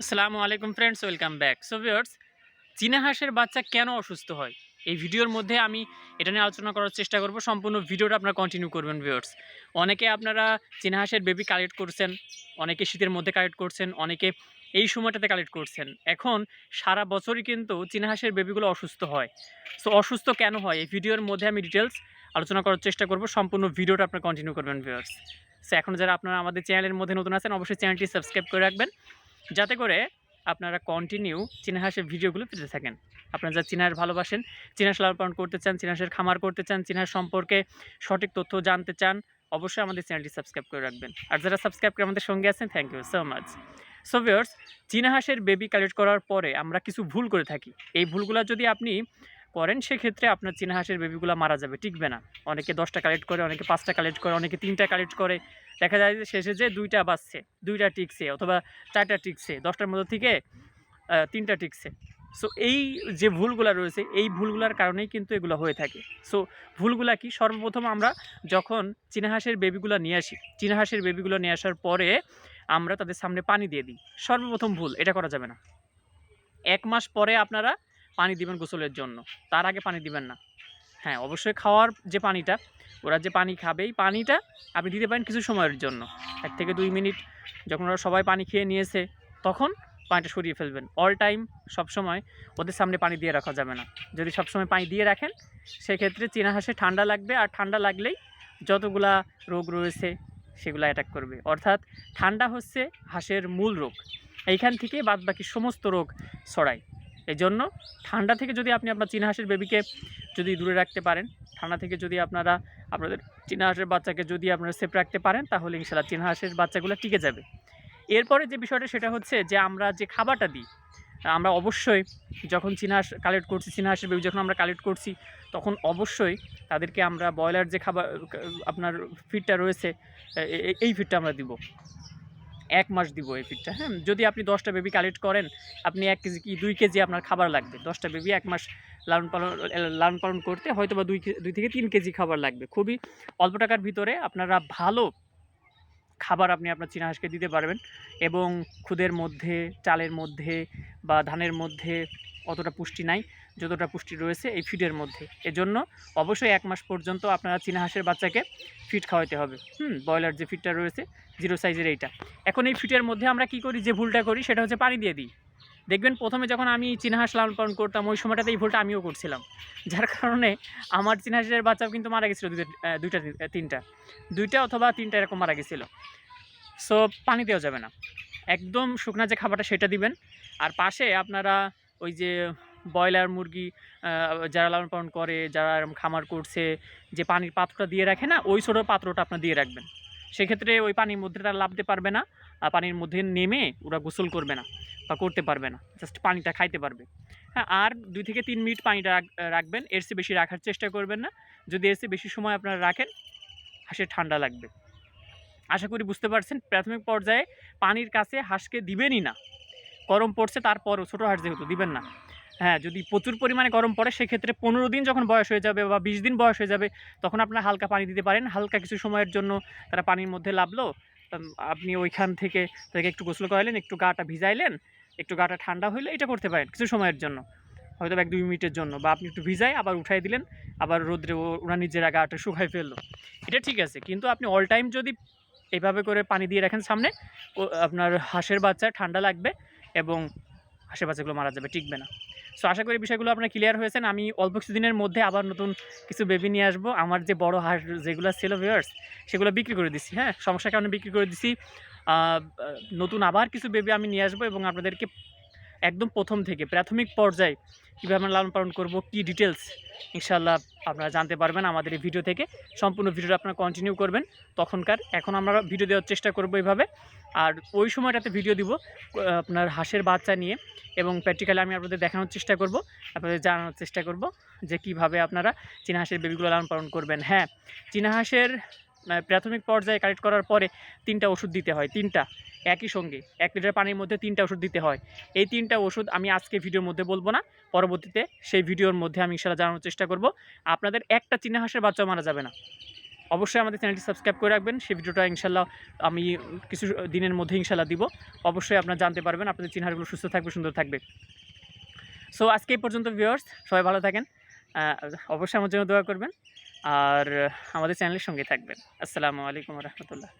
আসসালামু আলাইকুম friends welcome back so viewers চীনা হাঁসের বাচ্চা কেন অসুস্থ হয়? এই ভিডিওর মধ্যে আমি এটা নিয়ে আলোচনা করার চেষ্টা করব। সম্পূর্ণ ভিডিওটা আপনারা কন্টিনিউ করবেন ভিউয়ার্স অনেকে আপনারা চীনা হাঁসের বেবি কালেক্ট করছেন, অনেকে শীতের মধ্যে কালেক্ট করছেন, অনেকে এই সময়টাতে কালেক্ট করছেন। এখন সারা বছরই কিন্তু চীনা হাঁসের বেবিগুলো অসুস্থ হয়। সো অসুস্থ কেন হয়? এই ভিডিওর মধ্যে আমি ডিটেলস আলোচনা করার চেষ্টা করব। সম্পূর্ণ ভিডিওটা আপনারা কন্টিনিউ করবেন ভিউয়ার্স সো এখন যারা আপনারা আমাদের চ্যানেলের মধ্যে নতুন আছেন, অবশ্যই চ্যানেলটি সাবস্ক্রাইব করে রাখবেন। যাতে করে আপনারা কন্টিনিউ চিনাহাসের ভিডিওগুলো পেতে থাকেন। আপনারা যা চীনা ভালোবাসেন, চীনা হাঁস লালন পালন করতে চান চিনাহাসের খামার করতে চান, চীনা সম্পর্কে সঠিক তথ্য জানতে চান, অবশ্যই আমাদের চ্যানেলটি সাবস্ক্রাইব করে রাখবেন। আর যারা সাবস্ক্রাইব করে আমাদের সঙ্গে আছেন thank you so much so viewers চিনাহাসের baby collect করার পরে আমরা কিছু ভুল করে থাকি। এই ভুলগুলো যদি আপনি করেন, সেক্ষেত্রে আপনার চীনা হাঁসের বেবিগুলো মারা যাবে। টিকবে না। অনেকে দশটা কালেক্ট করে, অনেকে পাঁচটা কালেক্ট করে, অনেকে তিনটা কালেক্ট করে। দেখা যায় যে শেষে যে দুইটা বাজছে দুইটা টিকছে অথবা চারটা টিকছে, দশটার মধ্যে থেকে তিনটা টিকছে। সো এই যে ভুলগুলো রয়েছে, এই ভুলগুলোর কারণেই কিন্তু এগুলো হয়ে থাকে। সো ভুলগুলা কি? সর্বপ্রথম আমরা যখন চীনা হাঁসের বেবিগুলো নিয়ে আসি, চীনা হাঁসের বেবিগুলো নিয়ে আসার পরে আমরা তাদের সামনে পানি দিয়ে দিই। সর্বপ্রথম ভুল, এটা করা যাবে না। এক মাস পরে আপনারা পানি দিবেন গোসলের জন্য। তার আগে পানি দিবেন না। হ্যাঁ অবশ্যই খাওয়ার যে পানিটা, ওরা যে পানি খাবে, এই পানিটা আপনি দিতে পারেন কিছু সময়ের জন্য। এক থেকে দুই মিনিট যখন ওরা সবাই পানি খেয়ে নিয়েছে, তখন পানিটা সরিয়ে ফেলবেন। অল টাইম সবসময় ওদের সামনে পানি দিয়ে রাখা যাবে না। যদি সবসময় পানি দিয়ে রাখেন, সেক্ষেত্রে চীনা হাঁসে ঠান্ডা লাগবে আর ঠান্ডা লাগলেই যতগুলা রোগ রয়েছে সেগুলো অ্যাটাক করবে। অর্থাৎ ঠান্ডা হচ্ছে হাঁসের মূল রোগ। এইখান থেকে বাদ বাকি সমস্ত রোগ ছড়ায়। এই জন্য ঠান্ডা থেকে যদি আপনি আপনার চীনা হাঁসের বেবিকে যদি দূরে রাখতে পারেন, ঠান্ডা থেকে যদি আপনারা আপনাদের চীনা হাঁসের বাচ্চাকে যদি আপনারা সেফ রাখতে পারেন, তাহলে ইনশাল্লাহ চীনা হাঁসের বাচ্চাগুলো টিকে যাবে। এরপরে যে বিষয়টা সেটা হচ্ছে যে আমরা যে খাবারটা দিই, আমরা অবশ্যই যখন চীনা হাঁস কালেক্ট করছি, চীনা হাঁসের বেবি যখন আমরা কালেক্ট করছি, তখন অবশ্যই তাদেরকে আমরা ব্রয়লার যে খাবার, আপনার ফিডটা রয়েছে এই ফিডটা আমরা দিব। এক মাস দিব এই ফিডটা হ্যাঁ? যদি আপনি দশটা বেবি কালেক্ট করেন, আপনি এক কেজি কি, দুই কেজি আপনার খাবার লাগবে। দশটা বেবি এক মাস লালন পালন লালন পালন করতে হয়তো বা দুই দুই থেকে তিন কেজি খাবার লাগবে। খুবই অল্প টাকার ভিতরে আপনারা ভালো খাবার আপনি আপনার চীনা হাঁসকে দিতে পারবেন এবং খুদের মধ্যে, চালের মধ্যে বা ধানের মধ্যে অতটা পুষ্টি নাই। যতটা পুষ্টি রয়েছে এই ফিডের মধ্যে। এজন্য অবশ্যই এক মাস পর্যন্ত আপনারা চীনা হাঁসের বাচ্চাকে ফিড খাওয়াতে হবে। হুম, ব্রয়লার যে ফিডটা রয়েছে জিরো সাইজের এইটা। এখন এই ফিটের মধ্যে আমরা কি করি, যে ভুলটা করি, সেটা হচ্ছে পানি দিয়ে দিই। দেখবেন প্রথমে যখন আমি চীনা হাঁস লালন পালন করতাম, ওই সময়টাতে এই ভুলটা আমিও করছিলাম। যার কারণে আমার চীনা হাঁসের বাচ্চাও কিন্তু মারা গেছিল দুইটা তিনটা। দুইটা অথবা তিনটা এরকম মারা গেছিল। সো পানি দেওয়া যাবে না। একদম শুকনা যে খাবারটা সেটা দিবেন। আর পাশে আপনারা ওই যে ব্রয়লার মুরগি যারা লালন পালন করে, যারা এরকম খামার করছে, যে পানির পাত্রটা দিয়ে রাখে না, ওই ছোটো পাত্রটা আপনার দিয়ে রাখবেন। সেক্ষেত্রে ওই পানির মধ্যে তারা লাভতে পারবে না, আর পানির মধ্যে নেমে ওরা গোসল করবে না বা করতে পারবে না জাস্ট পানিটা খাইতে পারবে। হ্যাঁ আর দুই থেকে তিন মিনিট পানিটা রাখ- রাখবেন, এর চেয়ে বেশি রাখার চেষ্টা করবেন না। যদি এর চেয়ে বেশি সময় আপনারা রাখেন হাঁসের ঠান্ডা লাগবে। আশা করি বুঝতে পারছেন, প্রাথমিক পর্যায়ে পানির কাছে হাঁসকে দিবেনই না। গরম পড়ছে, তারপরও, ছোটো হাঁস যেহেতু দিবেন না। হ্যাঁ যদি প্রচুর পরিমাণে গরম পড়ে, সেক্ষেত্রে পনেরো দিন যখন বয়স হয়ে যাবে বা বিশ দিন বয়স হয়ে যাবে, তখন আপনারা হালকা পানি দিতে পারেন। হালকা কিছু সময়ের জন্য তারা পানির মধ্যে লাভলো আপনি ওইখান থেকে তাদেরকে একটু গোসল করাইলেন, একটু গাটা ভিজাইলেন, একটু গাটা ঠান্ডা হইলে এটা করতে পারেন কিছু সময়ের জন্য। হয়তো এক দুই মিনিটের জন্য বা আপনি একটু ভিজাই আবার উঠাই দিলেন, আবার রোদ্রে ওরা নিজেরা গাটা শুকাই ফেলল। এটা ঠিক আছে, কিন্তু আপনি অল টাইম যদি এইভাবে করে পানি দিয়ে রাখেন সামনে আপনার হাঁসের বাচ্চা ঠান্ডা লাগবে এবং হাঁসের বাচ্চাগুলো মারা যাবে, টিকবে না। সো আশা করি বিষয়গুলো আপনার ক্লিয়ার হয়েছেন আমি অল্প কিছুদিনের মধ্যে আবার নতুন কিছু বেবি নিয়ে আসব। আমার যে বড় হাঁস যেগুলো ছিল ভিউয়ার্স সেগুলো বিক্রি করে দিছি হ্যাঁ? সমস্যার কারণে বিক্রি করে আহ, নতুন আবার কিছু বেবি আমি নিয়ে আসব এবং আপনাদেরকে একদম প্রথম থেকে। প্রাথমিক পর্যায়ে কীভাবে আমরা লালন পালন করব, কী ডিটেলস ইনশাল্লাহ আপনারা জানতে পারবেন আমাদের এই ভিডিও থেকে। সম্পূর্ণ ভিডিওটা আপনারা কন্টিনিউ করবেন। তখনকার এখন আমরা ভিডিও দেওয়ার চেষ্টা করব এইভাবে। আর ওই সময়টাতে ভিডিও দিব, আপনার হাঁসের বাচ্চা নিয়ে এবং প্র্যাকটিক্যালি আমি আপনাদের দেখানোর চেষ্টা করব, আপনাদের জানানোর চেষ্টা করব যে কীভাবে আপনারা চীনা হাঁসের বেবিগুলো লালন পালন করবেন। হ্যাঁ চীনা হাঁসের প্রাথমিক পর্যায়ে কালেক্ট করার পরে তিনটা ওষুধ দিতে হয়, তিনটা। একই সঙ্গে এক লিটার পানির মধ্যে তিনটা ওষুধ দিতে হয়। এই তিনটা ওষুধ আমি আজকে ভিডিওর মধ্যে বলব না, পরবর্তীতে সেই ভিডিওর মধ্যে আমি ইনশাল্লাহ জানানোর চেষ্টা করব। আপনাদের একটা চীনা হাঁসের বাচ্চাও মারা যাবে না। অবশ্যই আমাদের চ্যানেলটি সাবস্ক্রাইব করে রাখবেন, সেই ভিডিওটা ইনশাল্লাহ আমি কিছু দিনের মধ্যে ইনশাল্লাহ দিব। অবশ্যই আপনারা জানতে পারবেন, আপনাদের চিনহারগুলো সুস্থ থাকবে, সুন্দর থাকবে। সো আজকে এই পর্যন্ত ভিউয়ার্স সবাই ভালো থাকেন। অবশ্যই আমার জন্য দোয়া করবেন। আর আমাদের চ্যানেলের সঙ্গে থাকবেন। আসসালামু আলাইকুম রহমতুল্লাহ।